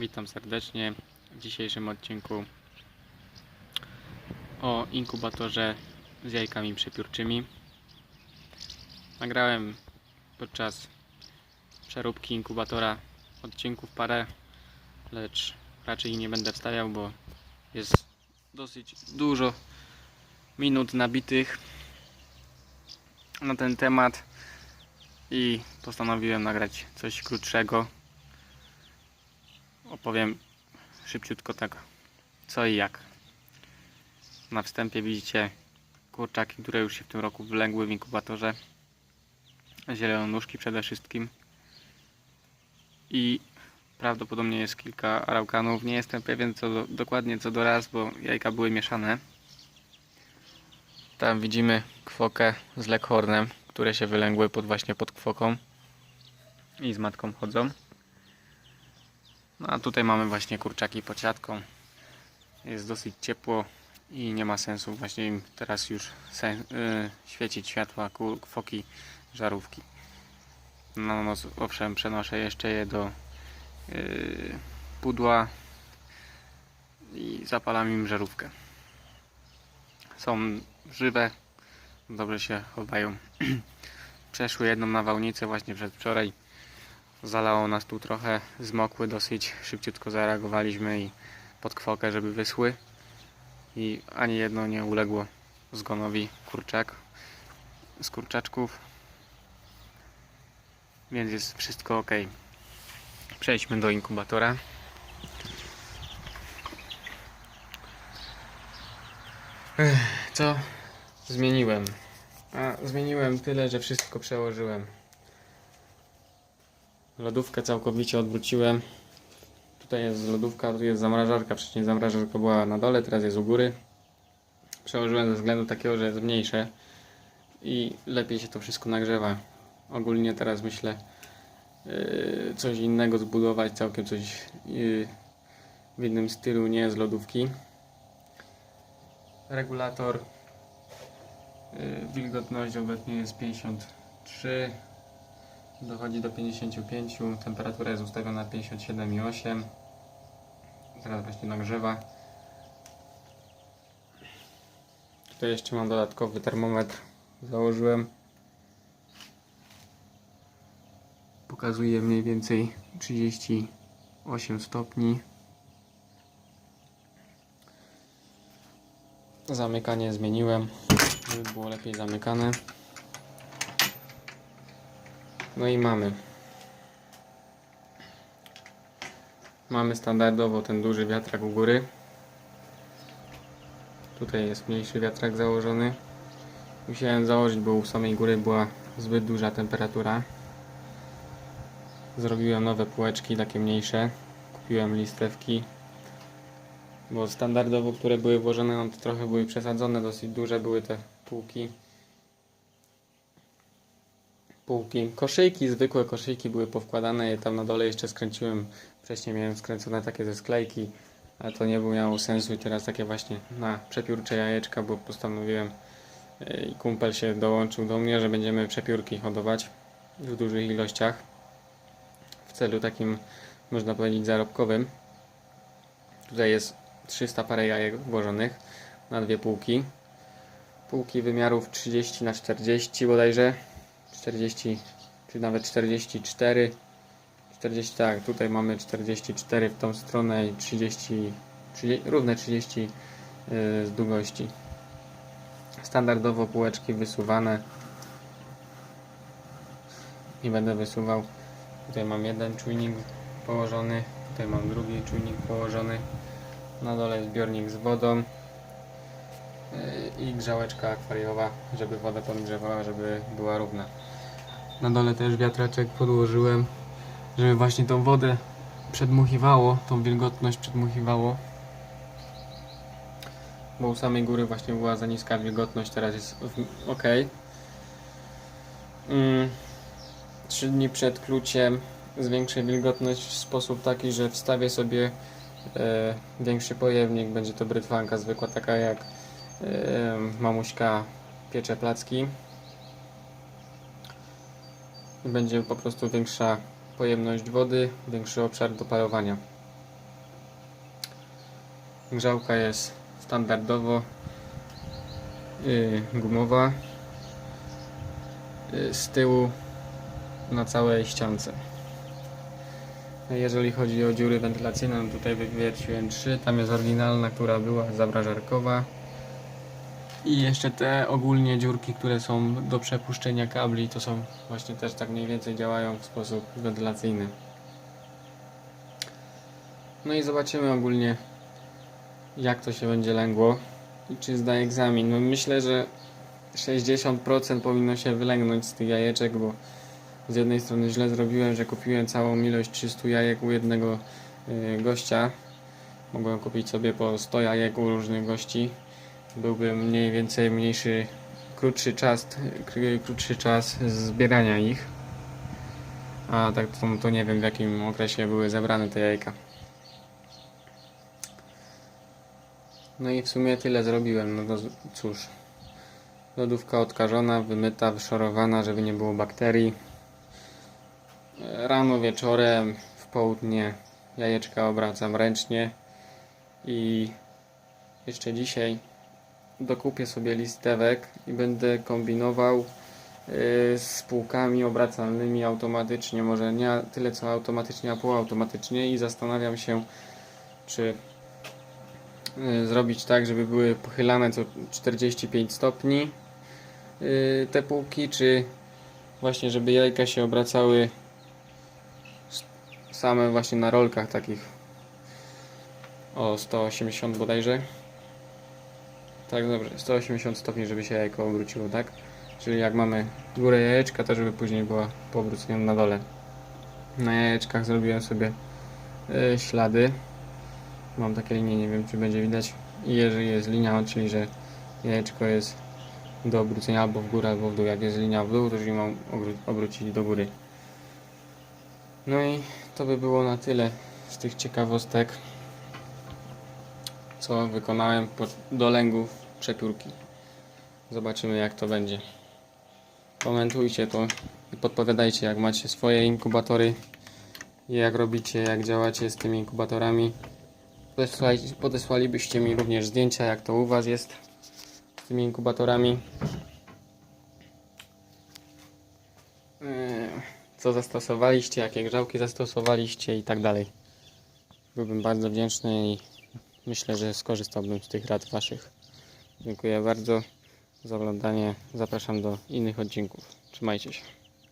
Witam serdecznie w dzisiejszym odcinku o inkubatorze z jajkami przepiórczymi. Nagrałem podczas przeróbki inkubatora odcinków parę, lecz raczej nie będę wstawiał, bo jest dosyć dużo minut nabitych na ten temat i postanowiłem nagrać coś krótszego opowiem szybciutko tak co i jak. Na wstępie widzicie kurczaki, które już się w tym roku wylęgły w inkubatorze. Zielononuszki przede wszystkim. I prawdopodobnie jest kilka araukanów. Nie jestem pewien co do, dokładnie co do raz, bo jajka były mieszane. Tam widzimy kwokę z leghornem, które się wylęgły pod właśnie pod kwoką i z matką chodzą. No a tutaj mamy właśnie kurczaki pod siatką. Jest dosyć ciepło i nie ma sensu właśnie teraz już y, świecić światła kwoki żarówki. Na noc owszem przenoszę jeszcze je do y, pudła i zapalam im żarówkę. Są żywe, dobrze się chowają. Przeszły jedną nawałnicę właśnie przedwczoraj zalało nas tu trochę, zmokły dosyć, szybciutko zareagowaliśmy i pod kwokę, żeby wyschły. I ani jedno nie uległo zgonowi kurczak z kurczaczków. Więc jest wszystko ok. Przejdźmy do inkubatora. Co zmieniłem? A zmieniłem tyle, że wszystko przełożyłem Lodówkę całkowicie odwróciłem. Tutaj jest lodówka, tu jest zamrażarka. Wcześniej zamrażarka była na dole, teraz jest u góry. Przełożyłem ze względu takiego, że jest mniejsze i lepiej się to wszystko nagrzewa. Ogólnie teraz myślę yy, coś innego zbudować, całkiem coś yy, w innym stylu, nie z lodówki. Regulator yy, wilgotność obecnie jest 53 dochodzi do 55, temperatura jest ustawiona na 57,8 teraz właśnie nagrzewa tutaj jeszcze mam dodatkowy termometr założyłem. Pokazuje mniej więcej 38 stopni. Zamykanie zmieniłem żeby było lepiej zamykane no i mamy. Mamy standardowo ten duży wiatrak u góry. Tutaj jest mniejszy wiatrak założony. Musiałem założyć, bo u samej góry była zbyt duża temperatura. Zrobiłem nowe półeczki, takie mniejsze. Kupiłem listewki. Bo standardowo, które były włożone, no to trochę były przesadzone, dosyć duże były te półki półki. Koszyjki, zwykłe koszyjki były powkładane, je tam na dole jeszcze skręciłem. Wcześniej miałem skręcone takie ze sklejki, ale to nie było miało sensu i teraz takie właśnie na przepiórcze jajeczka, bo postanowiłem yy, i kumpel się dołączył do mnie, że będziemy przepiórki hodować w dużych ilościach w celu takim, można powiedzieć, zarobkowym. Tutaj jest 300 parę jajek włożonych na dwie półki. Półki wymiarów 30 na 40 bodajże 40 czy nawet 44 40 tak, tutaj mamy 44 w tą stronę i 30, 30 równe 30 yy, z długości. Standardowo półeczki wysuwane. Nie będę wysuwał. Tutaj mam jeden czujnik położony tutaj mam drugi czujnik położony. Na dole zbiornik z wodą yy, i grzałeczka akwariowa, żeby woda podgrzewała, żeby była równa. Na dole też wiatraczek podłożyłem, żeby właśnie tą wodę przedmuchiwało, tą wilgotność przedmuchiwało. Bo u samej góry właśnie była za niska wilgotność, teraz jest ok. Mm, Trzy dni przed kluciem zwiększę wilgotność w sposób taki, że wstawię sobie e, większy pojemnik. Będzie to brytwanka zwykła, taka jak e, mamuśka piecze placki będzie po prostu większa pojemność wody, większy obszar do parowania. Grzałka jest standardowo yy, gumowa yy, z tyłu na całej ściance. Jeżeli chodzi o dziury wentylacyjne, no tutaj wywierciłem trzy. Tam jest oryginalna, która była zamrażarkowa. I jeszcze te ogólnie dziurki, które są do przepuszczenia kabli, to są właśnie też tak mniej więcej działają w sposób wentylacyjny. No i zobaczymy ogólnie jak to się będzie lęgło i czy zda egzamin. No myślę, że 60% powinno się wylęgnąć z tych jajeczek, bo z jednej strony źle zrobiłem, że kupiłem całą ilość 300 jajek u jednego y, gościa. Mogłem kupić sobie po 100 jajek u różnych gości. Byłby mniej więcej mniejszy, krótszy czas, kr- krótszy czas zbierania ich. A tak to, to nie wiem w jakim okresie były zebrane te jajka. No i w sumie tyle zrobiłem. No to cóż. Lodówka odkażona, wymyta, wyszorowana, żeby nie było bakterii. Rano, wieczorem, w południe jajeczka obracam ręcznie i jeszcze dzisiaj dokupię sobie listewek i będę kombinował yy, z półkami obracalnymi automatycznie, może nie tyle co automatycznie, a półautomatycznie i zastanawiam się, czy yy, zrobić tak, żeby były pochylane co 45 stopni yy, te półki, czy właśnie żeby jajka się obracały same właśnie na rolkach takich o 180 bodajże. Tak, dobrze, 180 stopni, żeby się jajko obróciło, tak? Czyli jak mamy górę jajeczka, to żeby później była po obróceniu na dole. Na jajeczkach zrobiłem sobie e, ślady. Mam takie linie, nie wiem czy będzie widać. I jeżeli jest linia, czyli że jajeczko jest do obrócenia albo w górę, albo w dół. Jak jest linia w dół, to już mam obró- obrócić do góry. No i to by było na tyle z tych ciekawostek co wykonałem do lęgów przepiórki. Zobaczymy jak to będzie. Komentujcie to i podpowiadajcie jak macie swoje inkubatory i jak robicie, jak działacie z tymi inkubatorami. Podesłali, podesłalibyście mi również zdjęcia jak to u Was jest z tymi inkubatorami. Yy, Co zastosowaliście, jakie grzałki zastosowaliście i tak dalej. Byłbym bardzo wdzięczny i myślę, że skorzystałbym z tych rad Waszych. Dziękuję bardzo za oglądanie. Zapraszam do innych odcinków. Trzymajcie się.